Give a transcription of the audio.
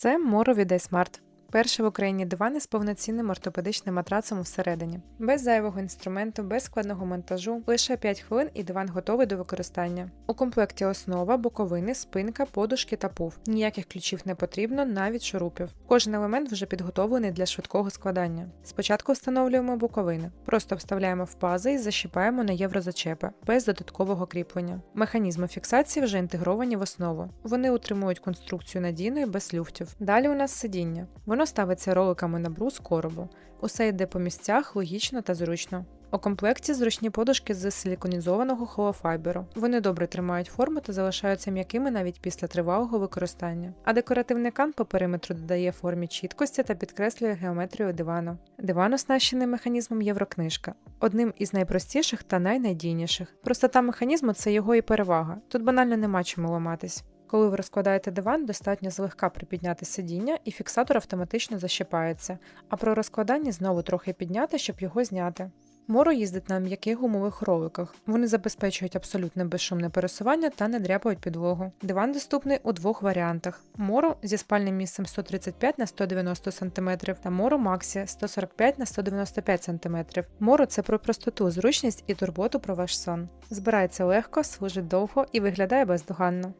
Це Моро від iSmart. Перший в Україні диван із повноцінним ортопедичним матрацом всередині. Без зайвого інструменту, без складного монтажу, лише 5 хвилин і диван готовий до використання. У комплекті основа, боковини, спинка, подушки та пуф. Ніяких ключів не потрібно, навіть шурупів. Кожен елемент вже підготовлений для швидкого складання. Спочатку встановлюємо боковини, просто вставляємо в пази і защіпаємо на єврозачепи, без додаткового кріплення. Механізми фіксації вже інтегровані в основу. Вони утримують конструкцію надійною без люфтів. Далі у нас сидіння. Воно ставиться роликами на брус коробу. Усе йде по місцях логічно та зручно. У комплекті зручні подушки з силіконізованого холофайберу. Вони добре тримають форму та залишаються м'якими навіть після тривалого використання. А декоративний кан по периметру додає формі чіткості та підкреслює геометрію дивану. Диван оснащений механізмом Єврокнижка, одним із найпростіших та найнадійніших. Простота механізму це його і перевага. Тут банально нема чому ламатись. Коли ви розкладаєте диван, достатньо злегка припідняти сидіння, і фіксатор автоматично защипається, а при розкладанні знову трохи підняти, щоб його зняти. Моро їздить на м'яких гумових роликах. Вони забезпечують абсолютно безшумне пересування та не дряпають підлогу. Диван доступний у двох варіантах: Моро зі спальним місцем 135 на 190 см та Моро Максі 145 на 195 см. Моро це про простоту, зручність і турботу про ваш сон. Збирається легко, служить довго і виглядає бездоганно.